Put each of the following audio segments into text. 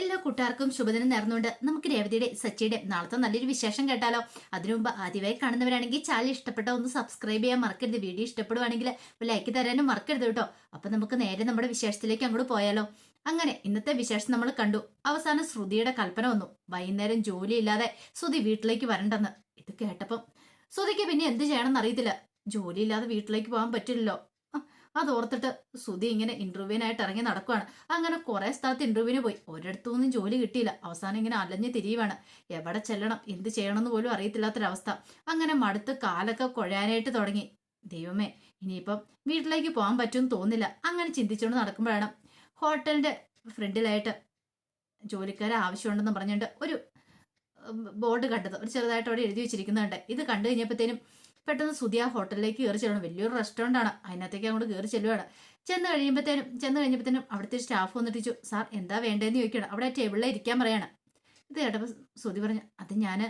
എല്ലാ കൂട്ടുകാർക്കും ശുഭദിനം നേർന്നുകൊണ്ട് നമുക്ക് രേവതിയുടെ സച്ചിയുടെ നാളത്തെ നല്ലൊരു വിശേഷം കേട്ടാലോ. അതിനു മുമ്പ് ആദ്യമായി കാണുന്നവരാണെങ്കിൽ ചാനൽ ഇഷ്ടപ്പെട്ട ഒന്ന് സബ്സ്ക്രൈബ് ചെയ്യാൻ മറക്കരുത്. വീഡിയോ ഇഷ്ടപ്പെടുവാണെങ്കിൽ ലൈക്ക് തരാനും മറക്കരുത് കേട്ടോ. അപ്പൊ നമുക്ക് നേരെ നമ്മുടെ വിശേഷത്തിലേക്ക് അങ്ങോട്ട് പോയാലോ. അങ്ങനെ ഇന്നത്തെ വിശേഷം നമ്മൾ കണ്ടു. അവസാനം ശ്രുതിയുടെ കൽപ്പന വന്നു. വൈകുന്നേരം ജോലിയില്ലാതെ ശ്രുതി വീട്ടിലേക്ക് വരണ്ടെന്ന്. ഇത് കേട്ടപ്പം ശ്രുതിക്ക് പിന്നെ എന്ത് ചെയ്യണമെന്ന് അറിയത്തില്ല. ജോലിയില്ലാതെ വീട്ടിലേക്ക് പോകാൻ പറ്റില്ലല്ലോ. ആ, അത് ഓർത്തിട്ട് ശ്രുതി ഇങ്ങനെ ഇന്റർവ്യൂവിനായിട്ട് ഇറങ്ങി നടക്കുവാണ്. അങ്ങനെ കുറെ സ്ഥലത്ത് ഇന്റർവ്യൂവിന് പോയി. ഒരിടത്തുനിന്നും ജോലി കിട്ടിയില്ല. അവസാനം ഇങ്ങനെ അലഞ്ഞ് തിരിയുവാണ്. എവിടെ ചെല്ലണം? എന്ത് ചെയ്യണമെന്ന് പോലും അറിയത്തില്ലാത്തൊരവസ്ഥ. അങ്ങനെ മടുത്ത് കാലൊക്കെ കുഴയാനായിട്ട് തുടങ്ങി. ദൈവമേ ഇനിയിപ്പം വീട്ടിലേക്ക് പോകാൻ പറ്റുമെന്ന് തോന്നില്ല അങ്ങനെ ചിന്തിച്ചുകൊണ്ട് നടക്കുമ്പോഴാണ് ഹോട്ടലിന്റെ ഫ്രണ്ടിലായിട്ട് ജോലിക്കാരെ ആവശ്യമുണ്ടെന്ന് പറഞ്ഞുകൊണ്ട് ഒരു ബോർഡ് കണ്ടത്. ഒരു ചെറുതായിട്ട് അവിടെ എഴുതി വെച്ചിരിക്കുന്നുണ്ട്. ഇത് കണ്ടു കഴിഞ്ഞപ്പോഴത്തേനും പെട്ടെന്ന് സുധി ആ ഹോട്ടലിലേക്ക് കയറി ചെല്ലണം. വലിയൊരു റെസ്റ്റോറന്റ് ആണ്. അതിനകത്തേക്ക് അങ്ങോട്ട് കയറി ചെല്ലുവാണ്. ചെന്ന് കഴിയുമ്പോഴത്തേനും ചെന്ന് കഴിഞ്ഞപ്പോഴത്തേനും അവിടുത്തെ സ്റ്റാഫ് വന്നിട്ട് ചോദിച്ചു സാർ എന്താ വേണ്ടതെന്ന് ചോദിക്കണം അവിടെ ടേബിളിൽ ഇരിക്കാൻ പറയണം. ഇത് കേട്ടപ്പോൾ സുധി പറഞ്ഞു അത് ഞാൻ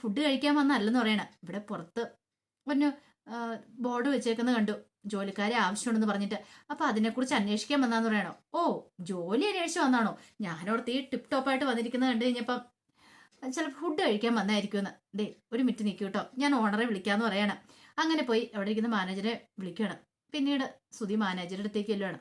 ഫുഡ് കഴിക്കാൻ വന്നല്ലെന്ന് പറയണം. ഇവിടെ പുറത്ത് ഒന്ന് ബോർഡ് വെച്ചേക്കുന്നത് കണ്ടു. ജോലിക്കാരെ ആവശ്യമുണ്ടെന്ന് പറഞ്ഞിട്ട്. അപ്പൊ അതിനെക്കുറിച്ച് അന്വേഷിക്കാൻ വന്നാന്ന് പറയണോ? ഓ ജോലി അന്വേഷിച്ച് വന്നാണോ ഞാനോടത്ത് ഈ ടിപ്പ് ടോപ്പായിട്ട് വന്നിരിക്കുന്നത് കണ്ടു കഴിഞ്ഞപ്പം ചിലപ്പോൾ ഫുഡ് കഴിക്കാൻ വന്നായിരിക്കുമെന്ന്. ഡേ ഒരു മിനിറ്റ് നിൽക്കൂ കേട്ടോ. ഞാൻ ഓണറെ വിളിക്കാന്ന് പറയണം. അങ്ങനെ പോയി അവിടെ ഇരിക്കുന്ന മാനേജറെ വിളിക്കണം പിന്നീട് സുധി മാനേജറുടെ അടുത്തേക്ക് ചെല്ലുവാണ്.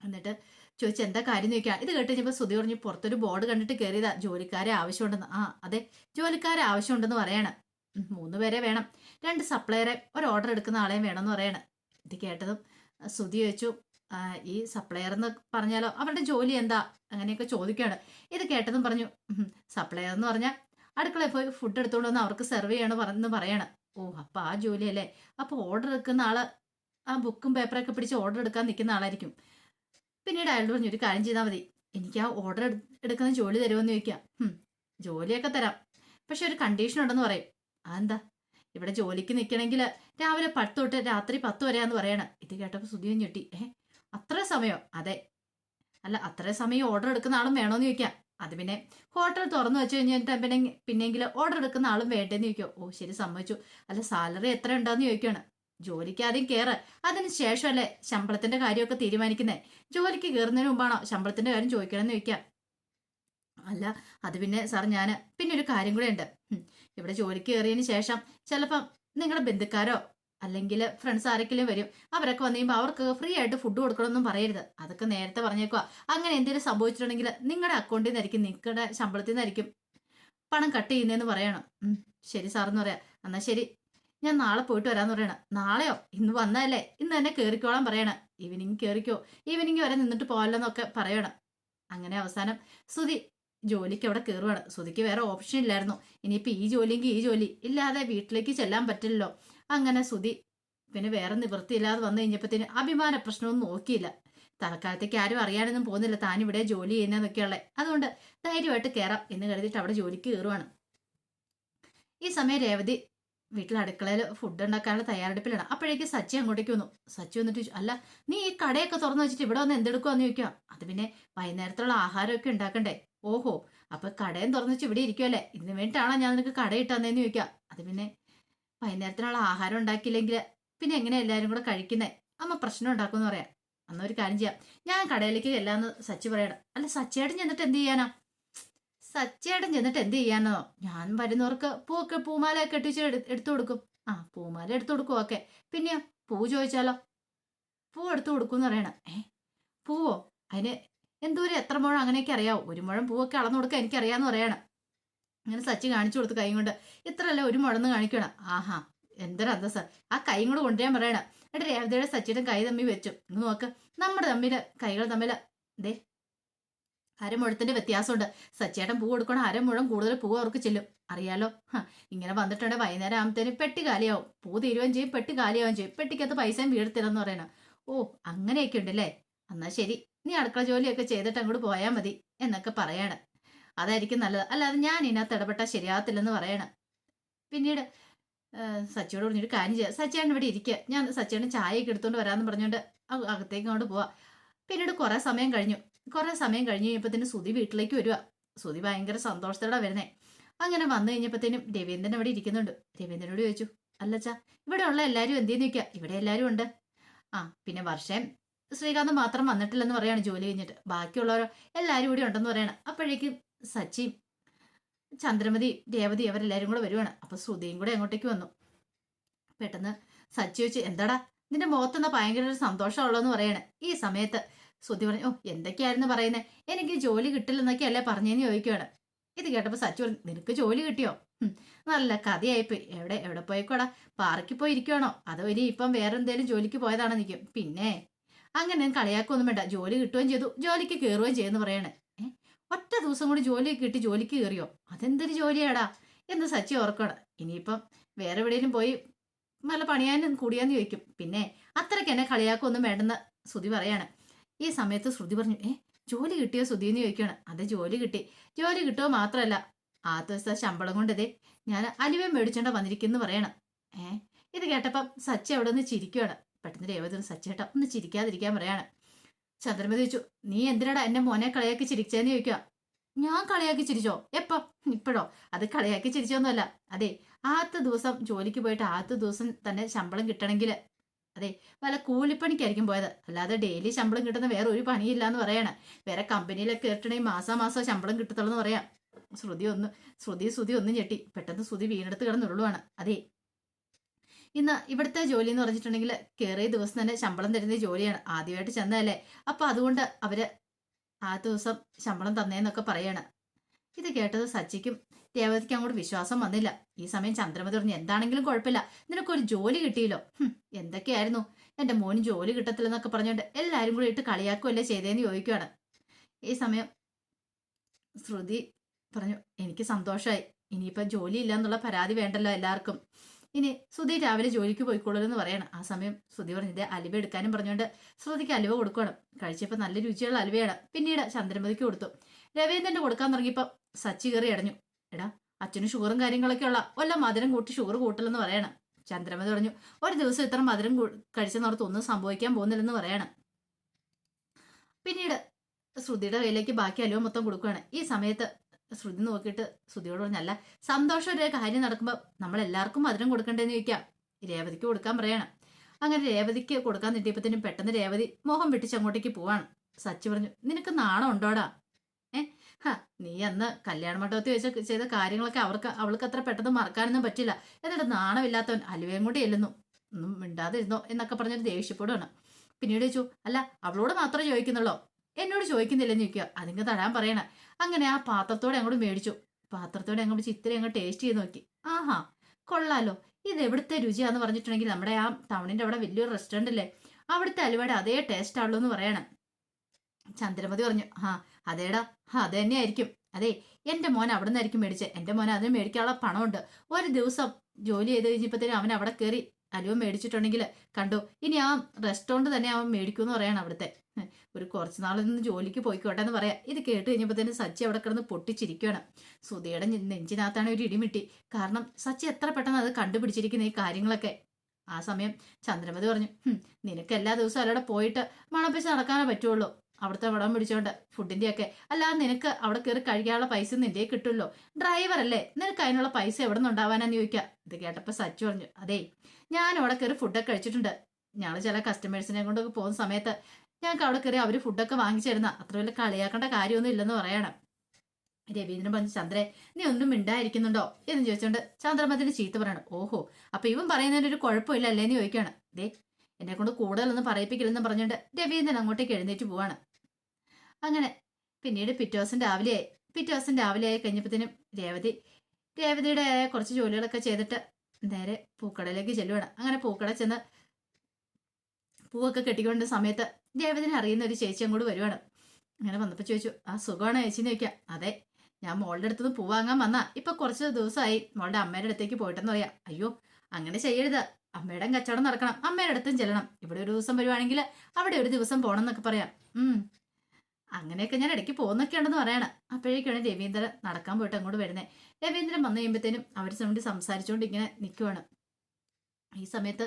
എന്നിട്ട് ചോദിച്ച എന്താ കാര്യം? ചോദിക്കാം ഇത് കേട്ട് കഴിഞ്ഞപ്പോൾ സുധി പറഞ്ഞു പുറത്തൊരു ബോർഡ് കണ്ടിട്ട് കയറിയതാ ജോലിക്കാരെ ആവശ്യമുണ്ടെന്ന്. ആ അതെ. ജോലിക്കാരെ ആവശ്യമുണ്ടെന്ന് പറയാണ്. മൂന്ന് പേരെ വേണം. രണ്ട് സപ്ലയറെ ഒരു ഓർഡർ എടുക്കുന്ന ആളെയും വേണമെന്ന് പറയാണ്. ഇത് കേട്ടതും സുധി ചോദിച്ചു "ആ, ഈ സപ്ലയർ എന്ന് പറഞ്ഞാലോ അവരുടെ ജോലി എന്താ? അങ്ങനെയൊക്കെ ചോദിക്കുകയാണ്. ഇത് കേട്ടതും പറഞ്ഞു സപ്ലയർ എന്ന് പറഞ്ഞാൽ അടുക്കളയിൽ പോയി ഫുഡ് എടുത്തോണ്ട് വന്ന് അവർക്ക് സെർവ് ചെയ്യണം എന്ന് പറയണം. ഓ അപ്പൊ ആ ജോലി ജോലിയല്ലേ അപ്പൊ ഓർഡർ എടുക്കുന്ന ആൾ ആ ബുക്കും പേപ്പറൊക്കെ പിടിച്ച് ഓർഡർ എടുക്കാൻ നിൽക്കുന്ന ആളായിരിക്കും. പിന്നീട് അയാളോട് പറഞ്ഞു ഒരു കാര്യം ചെയ്താൽ മതി. എനിക്ക് ആ ഓർഡർ എടുക്കുന്ന ജോലി തരുമെന്ന് ചോദിക്കാം. ജോലിയൊക്കെ തരാം. പക്ഷെ ഒരു കണ്ടീഷൻ ഉണ്ടെന്ന് പറയും. അതെന്താ? ഇവിടെ ജോലിക്ക് നിൽക്കണമെങ്കിൽ രാവിലെ പത്ത് തൊട്ട് രാത്രി പത്ത് വരെയാന്ന് പറയണം. ഇത് കേട്ടപ്പോൾ സുധിയും ഞെട്ടി. ഏ അത്ര സമയം അതെ. അല്ല അത്ര സമയം ഓർഡർ എടുക്കുന്ന ആളും വേണോന്ന് ചോദിക്കാം. അത് പിന്നെ ഹോട്ടൽ തുറന്നു വെച്ച് കഴിഞ്ഞിട്ട് പിന്നെ പിന്നെങ്കിലും ഓർഡർ എടുക്കുന്ന ആളും വേണ്ടേന്ന് ചോദിക്കോ. ഓ ശരി സമ്മതിച്ചു. അല്ല സാലറി എത്ര ഉണ്ടാന്ന് ചോദിക്കുകയാണ് ജോലിക്ക് ആദ്യം കയറ് അതിന് ശേഷമല്ലേ ശമ്പളത്തിന്റെ കാര്യമൊക്കെ തീരുമാനിക്കുന്നേ? ജോലിക്ക് കയറുന്നതിന് മുമ്പാണോ ശമ്പളത്തിന്റെ കാര്യം ചോദിക്കണമെന്ന് ചോദിക്കാം. അല്ല അത് പിന്നെ സാർ ഞാൻ പിന്നെ ഒരു കാര്യം കൂടെ ഉണ്ട്. ഇവിടെ ജോലിക്ക് കയറിയതിന് ശേഷം ചിലപ്പം നിങ്ങളുടെ ബന്ധുക്കാരോ അല്ലെങ്കിൽ ഫ്രണ്ട്സ് ആരെങ്കിലും വരും അവരൊക്കെ വന്നു കഴിയുമ്പോൾ അവർക്ക് ഫ്രീ ആയിട്ട് ഫുഡ് കൊടുക്കണമെന്നും പറയരുത്. അതൊക്കെ നേരത്തെ പറഞ്ഞേക്കുക അങ്ങനെ എന്തെങ്കിലും സംഭവിച്ചിട്ടുണ്ടെങ്കിൽ നിങ്ങളുടെ അക്കൗണ്ടിൽ നിന്നായിരിക്കും നിങ്ങളുടെ ശമ്പളത്തിൽ നിന്നായിരിക്കും പണം കട്ട് ചെയ്യുന്നതെന്ന് പറയണം. ശരി സാറെന്ന് പറയാം. എന്നാൽ ശരി. ഞാൻ നാളെ പോയിട്ട് വരാന്ന് പറയണം. നാളെയോ? ഇന്ന് വന്നതല്ലേ? ഇന്ന് തന്നെ കയറിക്കോളാൻ പറയണം. ഈവനിങ് കയറിക്കോ ഈവനിങ് വരെ നിന്നിട്ട് പോകല്ലെന്നൊക്കെ പറയണം. അങ്ങനെ അവസാനം സുതി ജോലിക്ക് അവിടെ കയറുവാണ് സുതിക്ക് വേറെ ഓപ്ഷൻ ഇല്ലായിരുന്നു. ഇനിയിപ്പോൾ ഈ ജോലിയെങ്കിൽ ഈ ജോലി. ഇല്ലാതെ വീട്ടിലേക്ക് ചെല്ലാൻ പറ്റില്ലല്ലോ. അങ്ങനെ സുതി പിന്നെ വേറെ നിവൃത്തിയില്ലാതെ വന്നു കഴിഞ്ഞപ്പോഴത്തേന് അഭിമാന പ്രശ്നമൊന്നും നോക്കിയില്ല. തൽക്കാലത്തേക്ക് ആരും അറിയാനൊന്നും പോകുന്നില്ല. താൻ ഇവിടെ ജോലി ചെയ്യുന്നതെന്നൊക്കെയുള്ളത് അതുകൊണ്ട് ധൈര്യമായിട്ട് കയറാം എന്ന് കരുതിയിട്ട് അവിടെ ജോലിക്ക് കയറുവാണ്. ഈ സമയം രേവതി വീട്ടിൽ അടുക്കളയിൽ ഫുഡ് ഉണ്ടാക്കാനുള്ള തയ്യാറെടുപ്പിലാണ്. അപ്പോഴേക്ക് സച്ചി അങ്ങോട്ടേക്ക് വന്നു. സച്ചി വന്നിട്ട് അല്ല നീ ഈ കടയൊക്കെ തുറന്നു വെച്ചിട്ട് ഇവിടെ വന്ന് എന്തെടുക്കുവാന്ന് ചോദിക്കാം അത് പിന്നെ വൈകുന്നേരത്തുള്ള ആഹാരമൊക്കെ ഉണ്ടാക്കണ്ടേ? ഓഹോ അപ്പൊ കടയും തുറന്നു വെച്ച് ഇവിടെ ഇരിക്കുമല്ലേ ഇതിനു വേണ്ടിയിട്ടാണോ ഞാൻ നിനക്ക് കട ഇട്ടാന്നേന്ന് ചോദിക്കാം അത് പിന്നെ വൈകുന്നേരത്തിനുള്ള ആഹാരം ഉണ്ടാക്കിയില്ലെങ്കിൽ പിന്നെ എങ്ങനെ എല്ലാവരും കൂടെ കഴിക്കുന്നേ? അമ്മ പ്രശ്നം ഉണ്ടാക്കുമെന്ന് പറയാം. അന്ന് ഒരു കാര്യം ചെയ്യാം. ഞാൻ കടയിലേക്ക് ചെല്ലാന്ന് സച്ചി പറയണം. അല്ല സച്ചിയേട്ടൻ ചെന്നിട്ട് എന്ത് ചെയ്യാനോ? സച്ചിയേട്ടൻ ചെന്നിട്ട് എന്ത് ചെയ്യാനോ? ഞാൻ വരുന്നവർക്ക് പൂവൊക്കെ പൂമാലയൊക്കെ കെട്ടിച്ച് എടു- എടുത്തു കൊടുക്കും. ആ പൂമാല എടുത്തു കൊടുക്കും ഓക്കെ പിന്നെയോ പൂ ചോദിച്ചാലോ? പൂ എടുത്തു കൊടുക്കും എന്ന് പറയണം. ഏ പൂവോ? അതിന് എന്തോരം എത്ര മുഴം അങ്ങനെയൊക്കെ അറിയാവോ? ഒരു മുഴം പൂവൊക്കെ അളന്നു കൊടുക്കാൻ എനിക്കറിയാന്ന് പറയണം. അങ്ങനെ സച്ചി കാണിച്ചു കൊടുത്ത് കൈ കൊണ്ട് ഇത്രയല്ല ഒരു മുഴന്ന് കാണിക്കണം. ആഹാ എന്തൊരു അന്തസ് ആ കൈ കൂടെ കൊണ്ടുവരാൻ പറയണം. എന്നിട്ട് രേവതിയുടെ സച്ചിയുടെ കൈ തമ്മി വെച്ചു. ഇന്ന് നോക്ക്. നമ്മുടെ തമ്മിൽ കൈകൾ തമ്മിൽ ദേ അരമുഴത്തിന്റെ വ്യത്യാസമുണ്ട്. സച്ചേട്ടൻ പൂ കൊടുക്കണം അരമുഴം കൂടുതൽ പൂ അവർക്ക് ചെല്ലും. അറിയാലോ? ഇങ്ങനെ വന്നിട്ടുണ്ട് വൈകുന്നേരം ആകുമ്പത്തേന് പെട്ടി കാലിയാവും. പൂ തീരുകയും ചെയ്യും പെട്ടി കാലിയാവും ചെയ്യും. പെട്ടിക്കകത്ത് പൈസയും വീഴത്തില്ലെന്ന് പറയണം. ഓ അങ്ങനെയൊക്കെ ഉണ്ടല്ലേ എന്നാ ശരി. നീ അടുക്കള ജോലിയൊക്കെ ചെയ്തിട്ട് അങ്ങോട്ട് പോയാൽ മതി എന്നൊക്കെ പറയാണ്. അതായിരിക്കും നല്ലത്. അല്ലാതെ ഞാൻ ഇതിനകത്ത് ഇടപെട്ടാൽ ശരിയാകത്തില്ലെന്ന് പറയണം. പിന്നീട് സച്ചിയോട് പറഞ്ഞൊരു കാര്യം ചെയ്യാം. സച്ചിയാണ് ഇവിടെ ഇരിക്കുക. ഞാൻ സച്ചിയുടെ ചായയൊക്കെ എടുത്തുകൊണ്ട് വരാമെന്ന് പറഞ്ഞുകൊണ്ട് അക- അകത്തേക്ക് അങ്ങോട്ട് പോവാ. പിന്നീട് കുറേ സമയം കഴിഞ്ഞു. കുറേ സമയം കഴിഞ്ഞ് കഴിഞ്ഞപ്പോഴത്തേനും സുതി വീട്ടിലേക്ക് വരിക സുതി ഭയങ്കര സന്തോഷത്തോടെ വരുന്നേ. അങ്ങനെ വന്നു കഴിഞ്ഞപ്പോഴത്തേനും രവീന്ദ്രൻ അവിടെ ഇരിക്കുന്നുണ്ട്. രവീന്ദ്രനോട് ചോദിച്ചു അല്ലച്ചാ ഇവിടെ ഉള്ള എല്ലാവരും എന്തെന്ന് ചോദിക്കുക ഇവിടെ എല്ലാവരും ഉണ്ട്. ആ പിന്നെ വർഷം ശ്രീകാന്ത് മാത്രം വന്നിട്ടില്ലെന്ന് പറയാണ് ജോലി കഴിഞ്ഞിട്ട്. ബാക്കിയുള്ളവരോ എല്ലാവരും ഇവിടെ ഉണ്ടെന്ന് പറയണം. അപ്പോഴേക്കും സച്ചിയും ചന്ദ്രമതി രേവതി അവരെല്ലാരും കൂടെ വരുവാണ്. അപ്പൊ ശ്രുതിയും കൂടെ അങ്ങോട്ടേക്ക് വന്നു. പെട്ടെന്ന് സച്ചി വെച്ച് എന്താടാ നിന്റെ മുഖത്തുനിന്ന് ഭയങ്കര ഒരു സന്തോഷമുള്ളതെന്ന് പറയണേ. ഈ സമയത്ത് ശ്രുതി പറഞ്ഞു ഓ എന്തൊക്കെയായിരുന്നു പറയുന്നത് എനിക്ക് ജോലി കിട്ടില്ലെന്നൊക്കെയല്ലേ പറഞ്ഞേന്ന് ചോദിക്കുവാണ്. ഇത് കേട്ടപ്പോ സച്ചി പറഞ്ഞു നിനക്ക് ജോലി കിട്ടിയോ? നല്ല കഥയായിപ്പോയി. എവിടെ എവിടെ പോയിക്കോടാ പാർക്കിൽ പോയി ഇരിക്കുവാണോ അതോ ഇനി ഇപ്പം വേറെ എന്തേലും ജോലിക്ക് പോയതാണോ? നിൽക്കും പിന്നെ അങ്ങനെ കളിയാക്കൊന്നും വേണ്ട. ജോലി കിട്ടുകയും ചെയ്തു. ജോലിക്ക് കയറുകയും ചെയ്യുമെന്ന് പറയണേ. ഒറ്റ ദിവസം കൂടി ജോലിയൊക്കെ കിട്ടി ജോലിക്ക് കയറിയോ അതെന്തൊരു ജോലിയാടാ? എന്ന് സച്ചി ഓർക്കണം. ഇനിയിപ്പം വേറെ എവിടെയെങ്കിലും പോയി നല്ല പണിയാനും കൂടിയാന്ന് ചോദിക്കും. പിന്നെ അത്രയ്ക്ക് എന്നെ കളിയാക്കൊന്നും വേണ്ടെന്ന് ശ്രുതി പറയാണ്. ഈ സമയത്ത് ശ്രുതി പറഞ്ഞു ഏ ജോലി കിട്ടിയോ ശ്രുതി? എന്ന് ചോദിക്കുകയാണ്. അതെ ജോലി കിട്ടി. ജോലി കിട്ടുമോ മാത്രമല്ല. ആ ദിവസത്തെ ശമ്പളം കൊണ്ടതേ ഞാൻ അലുവ മേടിച്ചോണ്ട വന്നിരിക്കുന്നു പറയണം. ഏ? ഇത് കേട്ടപ്പം സച്ചി അവിടെ നിന്ന് ചിരിക്കുകയാണ് പെട്ടെന്ന് രേവതി സച്ചേട്ട ഒന്ന് ചിരിക്കാതിരിക്കാൻ പറയാണ്. ചന്ദ്രമതി ചോദിച്ചു നീ എന്തിനാടാ എന്നെ മോനെ കളിയാക്കി ചിരിച്ചേന്ന് ചോദിക്കുക? ഞാൻ കളിയാക്കി ചിരിച്ചോ? എപ്പം? ഇപ്പോഴോ? അത് കളിയാക്കി ചിരിച്ചോന്നുമല്ല. അതെ ആദ്യത്തെ ദിവസം ജോലിക്ക് പോയിട്ട് ആദ്യത്തെ ദിവസം തന്നെ ശമ്പളം കിട്ടണമെങ്കിൽ. അതെ വല്ല കൂലിപ്പണിക്കായിരിക്കും പോയത്. അല്ലാതെ ഡെയിലി ശമ്പളം കിട്ടുന്ന വേറെ ഒരു പണിയില്ല എന്ന് പറയാണ്. വേറെ കമ്പനിയിലൊക്കെ കയറ്റണമെങ്കിൽ മാസാ മാസം ശമ്പളം കിട്ടത്തുള്ളൂ എന്ന് പറയാം. ശ്രുതി ഒന്ന് ശ്രുതി ശ്രുതി ഒന്ന് ഞെട്ടി. പെട്ടെന്ന് ശ്രുതി വീണെടുത്ത് കിടന്നുള്ളുവാണ് അതെ ഇന്ന് ഇവിടുത്തെ ജോലി എന്ന് പറഞ്ഞിട്ടുണ്ടെങ്കിൽ കയറിയ ദിവസം തന്നെ ശമ്പളം തരുന്ന ജോലിയാണ്. ആദ്യമായിട്ട് ചെന്നതല്ലേ? അപ്പൊ അതുകൊണ്ട് അവർ ആ ദിവസം ശമ്പളം തന്നേന്നൊക്കെ പറയാണ്. ഇത് കേട്ടത് സച്ചിക്കും രേവതിക്കും അങ്ങോട്ട് വിശ്വാസം വന്നില്ല. ഈ സമയം ചന്ദ്രമതി പറഞ്ഞു എന്താണെങ്കിലും കുഴപ്പമില്ല. നിനക്കൊരു ജോലി കിട്ടിയില്ലോ. എന്തൊക്കെയായിരുന്നു? എന്റെ മോന് ജോലി കിട്ടത്തില്ലെന്നൊക്കെ പറഞ്ഞുകൊണ്ട് എല്ലാരും കൂടി ഇട്ട് കളിയാക്കുമല്ലേ ചെയ്തേന്ന് ചോദിക്കുകയാണ് ഈ സമയം ശ്രുതി പറഞ്ഞു എനിക്ക് സന്തോഷമായി ഇനിയിപ്പം ജോലി ഇല്ല എന്നുള്ള പരാതി വേണ്ടല്ലോ എല്ലാവർക്കും. ഇനി ശ്രുതി രാവിലെ ജോലിക്ക് എന്ന് പറയണം. ആ സമയം ശ്രുതി പറഞ്ഞത് അലുവ എടുക്കാനും പറഞ്ഞുകൊണ്ട് ശ്രുതിക്ക് അലുവ കൊടുക്കണം. കഴിച്ചപ്പോൾ നല്ല രുചിയുള്ള അലുവയാണ്. പിന്നീട് ചന്ദ്രമതിക്ക് കൊടുത്തു. രവീന്ദ്രന്റെ കൊടുക്കാൻ തുടങ്ങിയപ്പോൾ സച്ചി കയറി അടഞ്ഞു. എടാ അച്ഛനും ഷുഗറും കാര്യങ്ങളൊക്കെ ഉള്ള വല്ല മധുരം കൂട്ടി ഷുഗർ കൂട്ടലെന്ന് പറയണം. ചന്ദ്രമതി പറഞ്ഞു ഒരു ദിവസം ഇത്ര മധുരം കഴിച്ചെന്നോർത്ത് ഒന്നും സംഭവിക്കാൻ പോകുന്നില്ലെന്ന് പറയണം. പിന്നീട് ശ്രുതിയുടെ കയ്യിലേക്ക് ബാക്കി അലുവ മൊത്തം കൊടുക്കുകയാണ്. ഈ സമയത്ത് ശ്രുതി നോക്കിയിട്ട് ശ്രുതിയോട് പറഞ്ഞല്ല സന്തോഷം ഒരു കാര്യം നടക്കുമ്പോൾ നമ്മൾ എല്ലാവർക്കും മധുരം കൊടുക്കണ്ടേന്ന് ചോദിക്കാം. രേവതിക്ക് കൊടുക്കാൻ പറയണം. അങ്ങനെ രേവതിക്ക് കൊടുക്കാൻ നിട്ടിയപ്പത്തിനും പെട്ടെന്ന് രേവതി മോഹം വെട്ടിച്ച് അങ്ങോട്ടേക്ക് പോവാണ്. സച്ചി പറഞ്ഞു നിനക്ക് നാണം ഉണ്ടോടാ? ഏ ഹാ നീ അന്ന് കല്യാണ മണ്ഡപത്തിൽ വെച്ച് ചെയ്ത കാര്യങ്ങളൊക്കെ അവർക്ക് അവൾക്ക് അത്ര പെട്ടെന്ന് മറക്കാനൊന്നും പറ്റില്ല. എന്നിട്ട് നാണമില്ലാത്തവൻ അലുവയും കൂടി എല്ലുന്നു ഒന്നും മിണ്ടാതിരുന്നോ? എന്നൊക്കെ പറഞ്ഞൊരു ദേഷ്യപ്പെടുവാണ് പിന്നീട് ചോദിച്ചു അല്ല അവളോട് മാത്രമേ ചോദിക്കുന്നുള്ളോ? എന്നോട് ചോദിക്കുന്നില്ലെന്ന് ചോദിക്കുക. അതിങ്ങ് തരാൻ പറയണ. അങ്ങനെ ആ പാത്രത്തോടെ അങ്ങോട്ട് മേടിച്ചു. പാത്രത്തോടെ അങ്ങോട്ട് ചിത്തിരി അങ്ങോട്ട് ടേസ്റ്റ് ചെയ്ത് നോക്കി. ആഹാ കൊള്ളാലോ. ഇത് എവിടുത്തെ രുചിയാന്ന് പറഞ്ഞിട്ടുണ്ടെങ്കിൽ നമ്മുടെ ആ ടൗണിന്റെ അവിടെ വലിയൊരു റെസ്റ്റോറന്റ് അല്ലേ അവിടുത്തെ അലുവയുടെ അതേ ടേസ്റ്റ് ആണല്ലോ എന്ന് പറയണം. ചന്ദ്രമതി പറഞ്ഞു ആ അതേടാ. ആ അത് തന്നെയായിരിക്കും. അതെ എന്റെ മോൻ അവിടെ നിന്നായിരിക്കും മേടിച്ചത് എന്റെ മോൻ അതിന് മേടിക്കാനുള്ള പണമുണ്ട്. ഒരു ദിവസം ജോലി ചെയ്ത് കഴിഞ്ഞപ്പോഴത്തേനും അവൻ അവിടെ കയറി അലുവ മേടിച്ചിട്ടുണ്ടെങ്കിൽ കണ്ടു. ഇനി ആ റെസ്റ്റോറന്റ് തന്നെ അവൻ മേടിക്കുമെന്ന് പറയണം അവിടുത്തെ. ഒരു കുറച്ച് നാളിൽ നിന്ന് ജോലിക്ക് പോയിക്കോട്ടെ എന്ന് പറയാം. ഇത് കേട്ട് കഴിഞ്ഞപ്പോൾ തന്നെ സച്ചി അവിടെ കിടന്ന് പൊട്ടിച്ചിരിക്കുകയാണ് സുധിയുടെ നെഞ്ചിനകത്താണ് ഒരു ഇടിമിട്ടി. കാരണം സച്ചി എത്ര പെട്ടെന്ന് അത് കണ്ടുപിടിച്ചിരിക്കുന്ന ഈ കാര്യങ്ങളൊക്കെ. ആ സമയം ചന്ദ്രമതി പറഞ്ഞു "ഹും, നിനക്ക് എല്ലാ ദിവസവും അവിടെ പോയിട്ട് മണപ്പിച്ച് നടക്കാനേ പറ്റുള്ളൂ. അവിടുത്തെ വടം പിടിച്ചോണ്ട് ഫുഡിന്റെ ഒക്കെ അല്ലാതെ നിനക്ക് അവിടെ കയറി കഴിക്കാനുള്ള പൈസ നിന്റെ കിട്ടുമല്ലോ. ഡ്രൈവർ അല്ലേ? നിനക്ക് അതിനുള്ള പൈസ എവിടെ നിന്ന് ഉണ്ടാവാനാന്ന് ഇത് കേട്ടപ്പോ സച്ചു പറഞ്ഞു അതേ ഞാൻ അവിടെ കയറി ഫുഡൊക്കെ കഴിച്ചിട്ടുണ്ട്. ഞങ്ങൾ ചില കസ്റ്റമേഴ്സിനെ കൊണ്ടൊക്കെ പോകുന്ന സമയത്ത് ഞങ്ങൾക്ക് അവിടെ കയറി അവർ ഫുഡൊക്കെ വാങ്ങിച്ചു തരുന്ന അത്ര വലിയ കളിയാക്കേണ്ട കാര്യമൊന്നും ഇല്ലെന്ന് പറയണം. രവീന്ദ്രൻ പറഞ്ഞു ചന്ദ്രേ നീ ഒന്നും മിണ്ടായിരിക്കുന്നുണ്ടോ? എന്ന് ചോദിച്ചോണ്ട് ചന്ദ്രമതിന് ചീത്ത പറയണം. ഓഹോ അപ്പൊ ഇവൻ പറയുന്നതിന് ഒരു കുഴപ്പമില്ല അല്ലേന്ന് ചോദിക്കുകയാണ്. ദേ എന്നെ കൊണ്ട് കൂടുതലൊന്നും പറയിപ്പിക്കില്ലെന്ന് പറഞ്ഞുകൊണ്ട് രവീന്ദ്രൻ അങ്ങോട്ടേക്ക് എഴുന്നേറ്റ് പോവാണ്. അങ്ങനെ പിന്നീട് പിറ്റേ ദിവസം രാവിലെയായി പിറ്റേ ദിവസം രാവിലെയായി കഴിഞ്ഞപ്പോഴത്തേനും രേവതി രേവതിയുടെ കുറച്ച് ജോലികളൊക്കെ ചെയ്തിട്ട് നേരെ പൂക്കടയിലേക്ക് ചെല്ലുവാണ്. അങ്ങനെ പൂക്കട ചെന്ന് പൂവൊക്കെ കെട്ടിക്കൊണ്ട സമയത്ത് ദേവതനെ അറിയുന്ന ഒരു ചേച്ചി അങ്ങോട്ട് വരുവാണ്. അങ്ങനെ വന്നപ്പോൾ ചോദിച്ചു ആ സുഖമാണ് ചേച്ചിന്ന് ചോദിക്കാം. അതെ ഞാൻ മോളുടെ അടുത്തുനിന്ന് പൂ വാങ്ങാൻ വന്നാ. ഇപ്പൊ കുറച്ച് ദിവസമായി മോളുടെ അമ്മയുടെ അടുത്തേക്ക് പോയിട്ടെന്ന് പറയാം. അയ്യോ അങ്ങനെ ചെയ്യരുത്. അമ്മയുടെ കച്ചവടം നടക്കണം. അമ്മയുടെ അടുത്തും ചെല്ലണം. ഇവിടെ ഒരു ദിവസം വരുവാണെങ്കിൽ അവിടെ ഒരു ദിവസം പോകണം എന്നൊക്കെ പറയാം. ഉം അങ്ങനെയൊക്കെ ഞാൻ ഇടയ്ക്ക് പോകുന്നൊക്കെ ഉണ്ടെന്ന് പറയണം. അപ്പോഴേക്കാണ് രവീന്ദ്രൻ നടക്കാൻ പോയിട്ട് അങ്ങോട്ട് വരുന്നത് രവീന്ദ്രൻ വന്നു കഴിയുമ്പോഴത്തേനും അവർ വേണ്ടി സംസാരിച്ചുകൊണ്ട് ഇങ്ങനെ നിൽക്കുവാണ് ഈ സമയത്ത്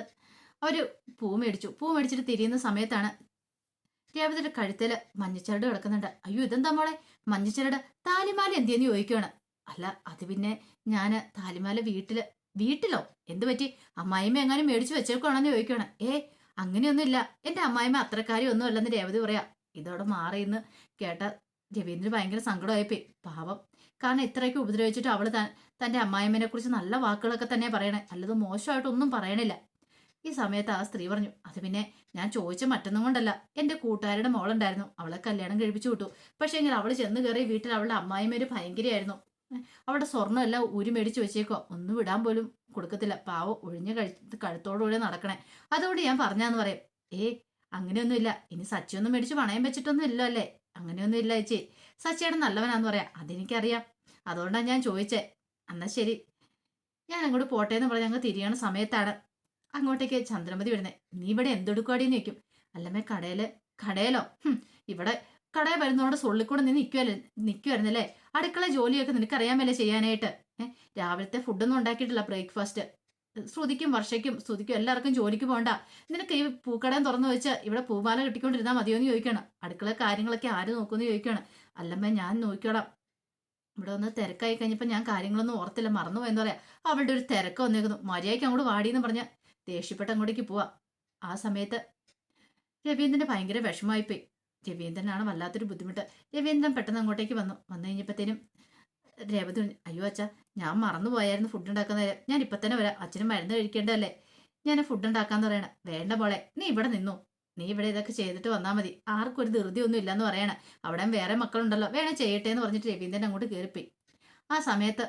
അവർ പൂ മേടിച്ചു. പൂ മേടിച്ചിട്ട് തിരിയുന്ന സമയത്താണ് രേവതിയുടെ കഴുത്തിൽ മഞ്ഞച്ചരട് കിടക്കുന്നുണ്ട്. അയ്യോ ഇതെന്താ മോളെ? മഞ്ഞച്ചരട് താലിമാല എന്തിയെന്ന് ചോദിക്കുകയാണ് അല്ല അത് പിന്നെ ഞാൻ താലിമാല വീട്ടിൽ വീട്ടിലോ? എന്ത് പറ്റി? അമ്മായിമ്മ എങ്ങാനും മേടിച്ചു വെച്ചേക്കുവാണെന്ന് ചോദിക്കുവാണ്. ഏ അങ്ങനെയൊന്നുമില്ല. എന്റെ അമ്മായിമ്മ അത്രക്കാരി ഒന്നും അല്ലെന്ന് രേവതി പറയാ. ഇതോടെ മാറിയെന്ന് കേട്ട രവീന്ദ്രന് ഭയങ്കര സങ്കടമായിപ്പോയി. പാവം. കാരണം ഇത്രയൊക്കെ ഉപദ്രവിച്ചിട്ട് താൻ തന്റെ അമ്മായിമ്മനെ കുറിച്ച് നല്ല വാക്കുകളൊക്കെ തന്നെ പറയണേ. അല്ലത് മോശമായിട്ടൊന്നും പറയണില്ല. ഈ സമയത്ത് ആ സ്ത്രീ പറഞ്ഞു അത് പിന്നെ ഞാൻ ചോദിച്ച മറ്റൊന്നും കൊണ്ടല്ല. എന്റെ കൂട്ടുകാരുടെ മോളുണ്ടായിരുന്നു. അവളെ കല്യാണം കഴിപ്പിച്ചു വിട്ടു. പക്ഷേ എങ്കിൽ അവൾ ചെന്ന് കയറി വീട്ടിൽ അവളുടെ അമ്മായിമേര് ഭയങ്കരമായിരുന്നു ഏ, അവളുടെ സ്വർണമെല്ലാം ഊരി മേടിച്ച് വെച്ചേക്കോ ഒന്നും വിടാൻ പോലും കൊടുക്കത്തില്ല. പാവോ ഒഴിഞ്ഞ കഴു കഴുത്തോടുകൂടെ നടക്കണേ. അതുകൊണ്ട് ഞാൻ പറഞ്ഞാന്ന് പറയും. ഏ അങ്ങനെയൊന്നുമില്ല. ഇനി സച്ചിയൊന്നും മേടിച്ച് പണയം വെച്ചിട്ടൊന്നും ഇല്ല അല്ലേ അങ്ങനെയൊന്നും ഇല്ല ചേച്ചി. സച്ചിയുടെ നല്ലവനാന്ന് പറയാം. അതെനിക്കറിയാം. അതുകൊണ്ടാണ് ഞാൻ ചോദിച്ചേ. എന്നാ ശരി. ഞാൻ അങ്ങോട്ട് പോട്ടെ എന്ന് പറഞ്ഞ് ഞങ്ങൾ തിരിയണ സമയത്താണ് അങ്ങോട്ടേക്ക് ചന്ദ്രമതി വരുന്നത് നീ ഇവിടെ എന്തെടുക്കുവാടിയെന്ന് ചോദിക്കും. അല്ലമ്മേ കടയിൽ കടയിലോ? ഇവിടെ കടയിൽ വരുന്നതോടെ സൊള്ളിക്കൂടെ നീ നിൽക്കുവല്ലേ നിൽക്കുമായിരുന്നല്ലേ അടുക്കള ജോലിയൊക്കെ നിനക്കറിയാമല്ലേ ചെയ്യാനായിട്ട്. ഏഹ് രാവിലത്തെ ഫുഡൊന്നും ഉണ്ടാക്കിയിട്ടില്ല ബ്രേക്ക്ഫാസ്റ്റ്. ശ്രുതിക്കും വർഷയ്ക്കും ശ്രുതിക്കും എല്ലാവർക്കും ജോലിക്ക് പോകണ്ട. നിനക്ക് ഈ പൂക്കടയും തുറന്നു വെച്ച് ഇവിടെ പൂമാല കിട്ടിക്കൊണ്ടിരുന്നാൽ മതിയോ എന്ന് ചോദിക്കണം. അടുക്കള കാര്യങ്ങളൊക്കെ ആര് നോക്കുമെന്ന് ചോദിക്കണം. അല്ലമ്മ ഞാൻ നോക്കിക്കോളാം. ഇവിടെ ഒന്ന് തിരക്കായി കഴിഞ്ഞപ്പോൾ ഞാൻ കാര്യങ്ങളൊന്നും ഓർത്തില്ല മറന്നു പോയെന്ന് പറയാം. അവളുടെ ഒരു തിരക്ക് വന്നേക്കുന്നു. മര്യാദയ്ക്ക് അങ്ങോട്ട് വാടിയെന്ന് പറഞ്ഞ് ദേഷ്യപ്പെട്ട് അങ്ങോട്ടേക്ക് പോവാ. ആ സമയത്ത് രവീന്ദ്രന് ഭയങ്കര വിഷമമായിപ്പോയി. രവീന്ദ്രനാണ് വല്ലാത്തൊരു ബുദ്ധിമുട്ട്. രവീന്ദ്രൻ പെട്ടെന്ന് അങ്ങോട്ടേക്ക് വന്നു. വന്നു കഴിഞ്ഞപ്പോഴത്തേനും രേവതി അയ്യോ അച്ഛ ഞാൻ മറന്നുപോയായിരുന്നു ഫുഡ് ഉണ്ടാക്കുന്ന നേരം. ഞാൻ ഇപ്പൊ തന്നെ വരാം. അച്ഛനും മരുന്ന് കഴിക്കേണ്ടതല്ലേ? ഞാൻ ഫുഡ് ഉണ്ടാക്കാന്ന് പറയണ. വേണ്ട പോളെ നീ ഇവിടെ നിന്നു. നീ ഇവിടെ ഇതൊക്കെ ചെയ്തിട്ട് വന്നാൽ മതി. ആർക്കും ഒരു ധൃതി ഒന്നും ഇല്ലെന്ന് പറയണ. അവിടെ വേറെ മക്കളുണ്ടല്ലോ. വേണേ ചെയ്യട്ടെ എന്ന് പറഞ്ഞിട്ട് രവീന്ദ്രൻ അങ്ങോട്ട് കയറിപ്പോയി ആ സമയത്ത്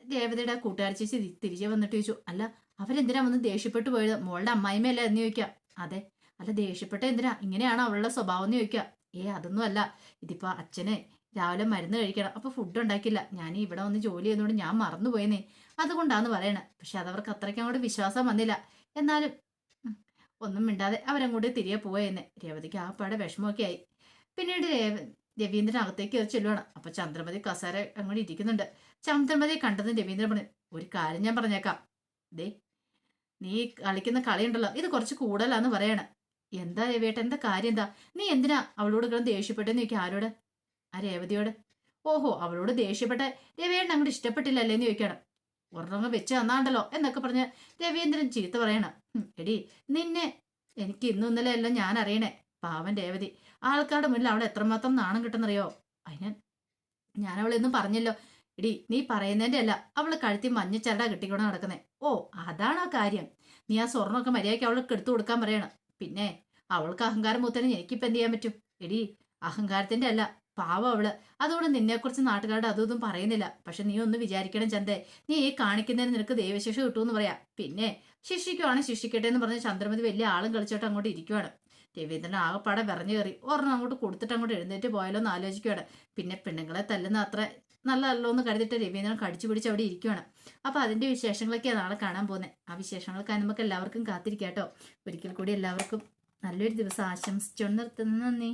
രേവതിയുടെ കൂട്ടുകാരി ചേച്ചി തിരികെ വന്നിട്ട് ചോദിച്ചു അല്ല അവരെന്തിനാ വന്ന് ദേഷ്യപ്പെട്ടു പോയത്? മോളുടെ അമ്മായിമ്മയല്ലേ എന്ന് ചോദിക്കാം. അതെ അല്ല ദേഷ്യപ്പെട്ട എന്തിനാ? ഇങ്ങനെയാണ് അവളുടെ സ്വഭാവം എന്ന് ചോദിക്കാം. ഏ അതൊന്നും അല്ല. ഇതിപ്പോ അച്ഛനെ രാവിലെ മരുന്ന് കഴിക്കണം. അപ്പൊ ഫുഡ് ഉണ്ടാക്കില്ല. ഞാൻ ഇവിടെ വന്ന് ജോലി ചെയ്യുന്നതുകൊണ്ട് ഞാൻ മറന്നുപോയെന്നേ. അതുകൊണ്ടാന്ന് പറയണേ. പക്ഷെ അതവർക്ക് അത്രയ്ക്ക് അങ്ങോട്ട് വിശ്വാസം വന്നില്ല. എന്നാലും ഒന്നും മിണ്ടാതെ അവരങ്ങോട്ട് തിരികെ പോയെന്നെ. രേവതിക്ക് ആ പാടെ വിഷമമൊക്കെ ആയി. പിന്നീട് രേവ രവീന്ദ്രൻ അകത്തേക്ക് കയറി ചെല്ലുവാണ്. അപ്പൊ ചന്ദ്രമതി കസാര അങ്ങോട്ട് ഇരിക്കുന്നുണ്ട്. ചന്ദ്രമതി കണ്ടതും രവീന്ദ്രൻ പറഞ്ഞു ഒരു കാര്യം ഞാൻ പറഞ്ഞേക്കാം. ദേ നീ കളിക്കുന്ന കളിയുണ്ടല്ലോ ഇത് കുറച്ച് കൂടുതലാന്ന് പറയണ. എന്താ രവിയേട്ട എന്താ കാര്യം എന്താ? നീ എന്തിനാ അവളോട് കിടന്ന് ദേഷ്യപ്പെട്ടെന്ന് ചോദിക്കാം ആരോട്? ആ രേവതിയോട്. ഓഹോ അവളോട് ദേഷ്യപ്പെട്ട രവിയേട്ടൻ അങ്ങോട്ട് ഇഷ്ടപ്പെട്ടില്ലല്ലേ എന്ന് ചോദിക്കണം ഒരെണ്ണം വെച്ച് തന്നാണ്ടല്ലോ എന്നൊക്കെ പറഞ്ഞ് രവീന്ദ്രൻ ചീത്ത പറയണം. എടി നിന്നെ എനിക്ക് ഇന്നും ഇന്നലെ എല്ലാം ഞാൻ അറിയണേ. പാവൻ രേവതി. ആൾക്കാരുടെ മുന്നിൽ അവളെ എത്രമാത്രം നാണം കിട്ടുന്നറിയോ? അതിന് ഞാൻ അവളെന്നും പറഞ്ഞല്ലോ എടി നീ പറയുന്നതിന്റെ അല്ല അവൾ കഴുത്തി മഞ്ഞച്ചരട കിട്ടിക്കൊണ്ട് നടക്കുന്നേ. ഓ അതാണ് ആ കാര്യം. നീ ആ സ്വർണമൊക്കെ മര്യാദയ്ക്ക് അവൾക്ക് എടുത്തു കൊടുക്കാൻ പറയണം. പിന്നെ അവൾക്ക് അഹങ്കാരം മൂത്തനെ എനിക്കിപ്പം എന്ത് ചെയ്യാൻ പറ്റും? എടി അഹങ്കാരത്തിന്റെ അല്ല പാവം അവൾ. അതുകൊണ്ട് നിന്നെക്കുറിച്ച് നാട്ടുകാരുടെ അതൊന്നും പറയുന്നില്ല. പക്ഷെ നീ ഒന്ന് വിചാരിക്കണം ചന്തേ. നീ ഈ കാണിക്കുന്നതിന് നിനക്ക് ദൈവശിക്ഷ കിട്ടുമെന്ന് പറയാം. പിന്നെ ശിക്ഷിക്കുവാണെങ്കിൽ ശിക്ഷിക്കട്ടെ എന്ന് പറഞ്ഞ് ചന്ദ്രമതി വലിയ ആളും കളിച്ചോട്ട് അങ്ങോട്ട് ഇരിക്കുവാണ്. രവീന്ദ്രൻ ആകെപ്പാടെ വിറഞ്ഞു കയറി. ഒരെണ്ണം അങ്ങോട്ട് കൊടുത്തിട്ട് അങ്ങോട്ട് എഴുന്നേറ്റ് പോയാലോ എന്ന് ആലോചിക്കുവാണ്. പിന്നെ പെണ്ണുങ്ങളെ തല്ലുന്ന അത്ര നല്ലതല്ലോ എന്ന് കരുതിയിട്ട് രവീന്ദ്രൻ കടിച്ചു പിടിച്ച് അവിടെ ഇരിക്കുവാണ്. അപ്പൊ അതിന്റെ വിശേഷങ്ങളൊക്കെയാണ് നാളെ കാണാൻ പോകുന്നത് ആ വിശേഷങ്ങളൊക്കെ നമുക്ക് എല്ലാവർക്കും കാത്തിരിക്കാം കേട്ടോ ഒരിക്കൽ കൂടി എല്ലാവർക്കും നല്ലൊരു ദിവസം ആശംസിച്ചുകൊണ്ട് നിർത്തുന്നു. നന്ദി.